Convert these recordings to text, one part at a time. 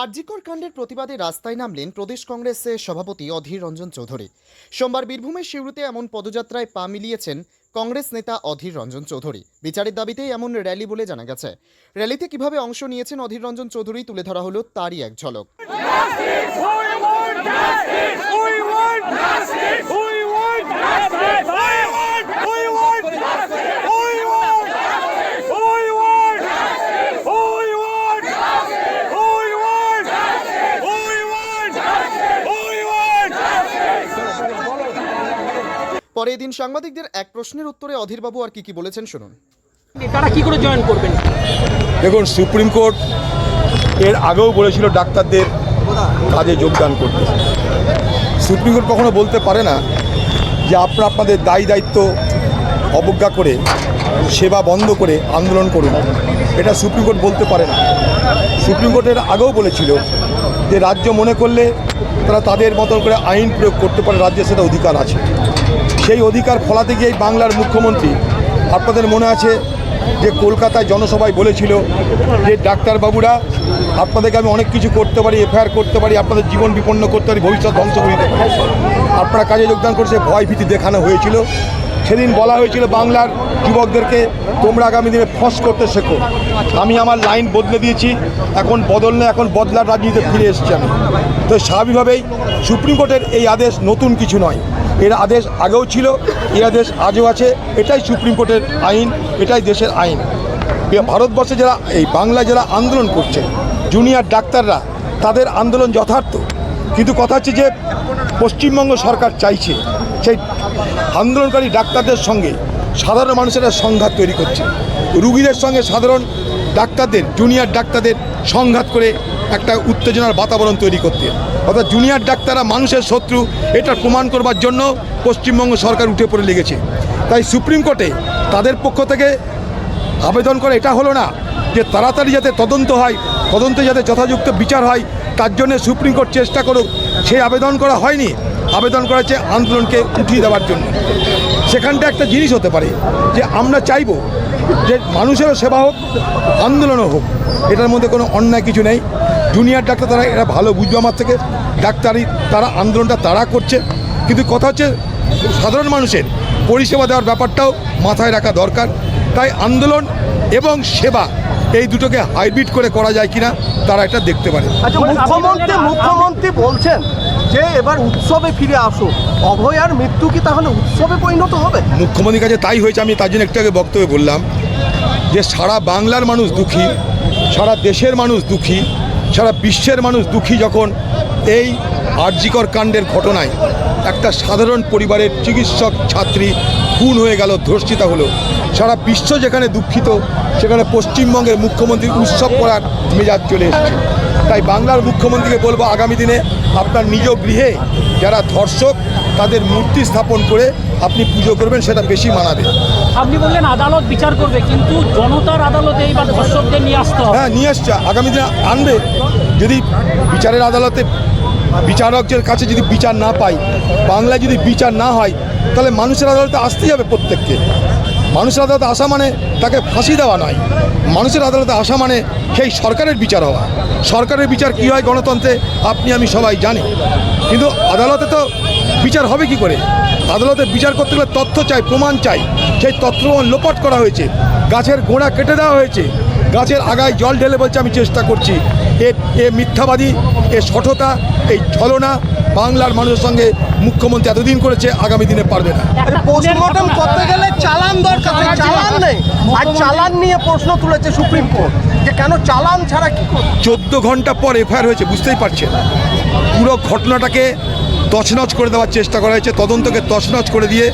আরজিকর কাণ্ডের প্রতিবাদে রাস্তায় নামলেন প্রদেশ কংগ্রেসের সভাপতি অধীর রঞ্জন চৌধুরী। সোমবার বীরভূমের শিউরুতে এমন পদযাত্রায় পা মিলিয়েছেন কংগ্রেস নেতা অধীর রঞ্জন চৌধুরী। বিচারের দাবিতেই এমন র্যালি বলে জানা গেছে। র্যালিতে কীভাবে অংশ নিয়েছেন অধীর রঞ্জন চৌধুরী তুলে ধরা হলো তারই এক ঝলক। পরে এদিন সাংবাদিকদের এক প্রশ্নের উত্তরে অধীরবাবু আর কি কি বলেছেন শুনুন। তারা কি করে জয়েন করবেন? দেখুন সুপ্রিম কোর্ট এর আগেও বলেছিল ডাক্তারদের কাজে যোগদান করতে। সুপ্রিম কোর্ট কখনো বলতে পারে না যে আপনারা আপনাদের দায়ী দায়িত্ব অবজ্ঞা করে সেবা বন্ধ করে আন্দোলন করুন। এটা সুপ্রিম কোর্ট বলতে পারে না। সুপ্রিম কোর্টের আগেও বলেছিল যে রাজ্য মনে করলে তারা তাদের মতন করে আইন প্রয়োগ করতে পারে রাজ্যের সেটা অধিকার আছে। সেই অধিকার ফলাতে গিয়ে বাংলার মুখ্যমন্ত্রী, আপনাদের মনে আছে যে কলকাতায় জনসভায় বলেছিল যে ডাক্তারবাবুরা, আপনাদেরকে আমি অনেক কিছু করতে পারি, এফআইআর করতে পারি, আপনাদের জীবন বিপন্ন করতে পারি, ভবিষ্যৎ ধ্বংস করে দিতে পারি। আপনারা কাজে যোগদান করছে ভয় ভীতি দেখানো হয়েছিল। সেদিন বলা হয়েছিল, বাংলার যুবকদেরকে তোমরা আগামী দিনে ফস করতে শেখো। আমি আমার লাইন বদলে দিয়েছি, এখন বদল নেই এখন বদলার রাজনীতিতে ফিরে এসেছি আমি। তো স্বাভাবিকভাবেই সুপ্রিম কোর্টের এই আদেশ নতুন কিছু নয়। এর আদেশ আগেও ছিল এই আদেশ আজও আছে। এটাই সুপ্রিম কোর্টের আইন, এটাই দেশের আইন। ভারতবর্ষে যারা, এই বাংলায় যারা আন্দোলন করছে, জুনিয়র ডাক্তাররা, তাদের আন্দোলন যথার্থ। কিন্তু কথা হচ্ছে যে, পশ্চিমবঙ্গ সরকার চাইছে, সেই আন্দোলনকারী ডাক্তারদের সঙ্গে সাধারণ মানুষেরা সংঘাত তৈরি করছে। রুগীদের সঙ্গে সাধারণ ডাক্তারদের জুনিয়র ডাক্তারদের সংঘাত করে একটা উত্তেজনার বাতাবরণ তৈরি করতে। অর্থাৎ জুনিয়র ডাক্তাররা মানুষের শত্রু, এটা প্রমাণ করবার জন্য পশ্চিমবঙ্গ সরকার উঠে পড়ে লেগেছে। তাই সুপ্রিম কোর্টে তাদের পক্ষ থেকে আবেদন করে, এটা হলো না যে তাড়াতাড়ি যাতে তদন্ত হয়, তদন্তে যাতে যথাযুক্ত বিচার হয়, তার জন্য সুপ্রিম কোর্ট চেষ্টা করুক। সেই আবেদন করা হয়নি। আবেদন করা হচ্ছে আন্দোলনকে উঠিয়ে দেওয়ার জন্য। সেখানটা একটা জিনিস হতে পারে যে আমরা চাইব যে মানুষেরও সেবা হোক আন্দোলনও হোক। এটার মধ্যে কোনো অন্যায় কিছু নেই। জুনিয়র ডাক্তার তারা এরা ভালো বুঝবে আমার থেকে। ডাক্তারি তারা আন্দোলনটা তারা করছে। কিন্তু কথা হচ্ছে সাধারণ মানুষের পরিষেবা দেওয়ার ব্যাপারটাও মাথায় রাখা দরকার। তাই আন্দোলন এবং সেবা এই দুটোকে হাইব্রিড করে করা যায় কিনা তারা এটা দেখতে পারে। আচ্ছা মুখ্যমন্ত্রী মুখ্যমন্ত্রী বলছেন যে এবার উৎসবে ফিরে আসো। অভয়ার মৃত্যু কি তাহলে উৎসবে পরিণত হবে? মুখ্যমন্ত্রীর কাছে তাই হয়েছে, আমি তার জন্য একটু আগে বক্তব্যে বললাম যে সারা বাংলার মানুষ দুঃখী, সারা দেশের মানুষ দুঃখী, সারা বিশ্বের মানুষ দুঃখী যখন এই আর্যিকর কাণ্ডের ঘটনায় একটা সাধারণ পরিবারের চিকিৎসক ছাত্রী খুন হয়ে গেল, ধর্ষিতা হলো। সারা বিশ্ব যেখানে দুঃখিত, সেখানে পশ্চিমবঙ্গের মুখ্যমন্ত্রী উৎসব করার মেজাজ চলে এসেছে। তাই বাংলার মুখ্যমন্ত্রীকে বলব, আগামী দিনে আপনার নিজ গৃহে যারা ধর্ষক তাদের মূর্তি স্থাপন করে আপনি পুজো করবেন সেটা বেশি মানাবে। আপনি বললেন আদালত বিচার করবে কিন্তু জনতার আদালতে এইবার ধর্ষকদের নিয়ে আসতে হবে। হ্যাঁ নিয়ে আসছে। আগামী দিনে আনবে। যদি বিচারের আদালতে বিচারকদের কাছে যদি বিচার না পাই বাংলায় যদি বিচার না হয় তাহলে মানুষের আদালতে আসতেই হবে প্রত্যেককে। মানুষের আদালতে আসা মানে তাকে ফাঁসি দেওয়া নয়। মানুষের আদালতে আসা মানে সেই সরকারের বিচার হওয়া। সরকারের বিচার কী হয় গণতন্ত্রে, আপনি আমি সবাই জানি। কিন্তু আদালতে তো বিচার হবে কি করে? আদালতে বিচার করতে গেলে তথ্য চাই, প্রমাণ চাই। সেই তথ্য প্রমাণ লোপাট করা হয়েছে। গাছের গোড়া কেটে দেওয়া হয়েছে। গাছের আগায় জল ঢেলে বলছে, আমি চেষ্টা করছি। এ এ মিথ্যাবাদী এ সঠতা এই ছলনা বাংলার মানুষের সঙ্গে মুখ্যমন্ত্রী এতদিন করেছে আগামী দিনে পারবে না। পোস্টমর্টম করতে গেলে চালান দরকার চালান নেই। আর চালান নিয়ে প্রশ্ন তুলেছে সুপ্রিম কোর্ট যে কেন চালান ছাড়া কি চোদ্দ ঘণ্টা পর এফআইআর হয়েছে বুঝতেই পারছেন। পুরো ঘটনাটাকে তছনছ করে দেওয়ার চেষ্টা করা হয়েছে তদন্তকে তছনছ করে দিয়ে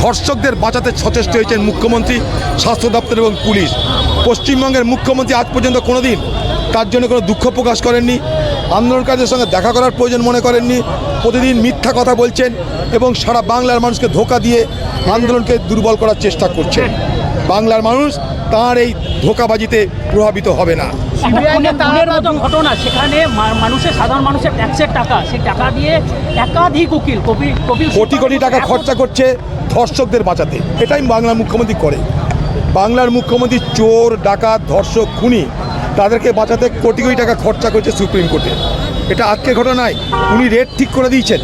ধর্ষকদের বাঁচাতে সচেষ্ট হয়েছেন মুখ্যমন্ত্রী স্বাস্থ্য দপ্তর এবং পুলিশ। পশ্চিমবঙ্গের মুখ্যমন্ত্রী আজ পর্যন্ত কোনো দিন তার জন্য কোনো দুঃখ প্রকাশ করেননি। আন্দোলনকারীদের সঙ্গে দেখা করার প্রয়োজন মনে করেননি। প্রতিদিন মিথ্যা কথা বলছেন এবং সারা বাংলার মানুষকে ধোকা দিয়ে আন্দোলনকে দুর্বল করার চেষ্টা করছেন। বাংলার মানুষ তার এই ধোকাবাজিতে প্রভাবিত হবে না। ঘটনা সেখানে মানুষের সাধারণ মানুষের ট্যাক্সের টাকা সেই টাকা দিয়ে একাধিক উকিল কোটি কোটি টাকা খরচা করছে ধর্ষকদের বাঁচাতে। এটাই বাংলার মুখ্যমন্ত্রী করে। বাংলার মুখ্যমন্ত্রী চোর ডাকাত ধর্ষক খুনি তাদেরকে বাঁচাতে কোটি কোটি টাকা খরচা করেছে সুপ্রিম কোর্টে। এটা আজকের ঘটনায় নয় উনি রেট ঠিক করে দিয়েছেন।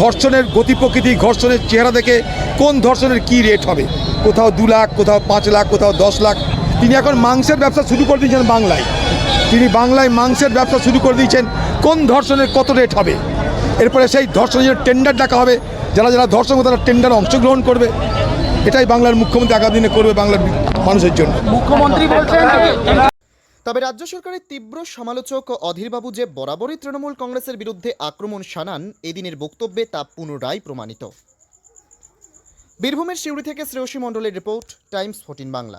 ধর্ষণের গতি প্রকৃতি, ধর্ষণের চেহারা দেখে কোন ধর্ষণের কি রেট হবে? কোথাও দু লাখ, কোথাও পাঁচ লাখ, কোথাও দশ লাখ। তিনি এখন মাংসের ব্যবসা শুরু করে দিয়েছেন বাংলায়। তিনি বাংলায় মাংসের ব্যবসা শুরু করে দিয়েছেন। কোন ধর্ষণের কত রেট হবে? এরপরে সেই ধর্ষণের জন্য টেন্ডার ডাকা হবে। যারা যারা ধর্ষণ তারা টেন্ডারে অংশগ্রহণ করবে। এটাই বাংলার মুখ্যমন্ত্রী আগামী দিনে করবে বাংলার মানুষের জন্য। মুখ্যমন্ত্রী বলছেন তবে রাজ্য সরকারের তীব্র সমালোচক অধীরবাবু যে বরাবরই তৃণমূল কংগ্রেসের বিরুদ্ধে আক্রমণ সানান এদিনের বক্তব্যে তা পুনরায় প্রমাণিত। বীরভূমের সিউড়ি থেকে শ্রেয়সী মণ্ডলের রিপোর্ট, টাইমস ফোর্টিন বাংলা।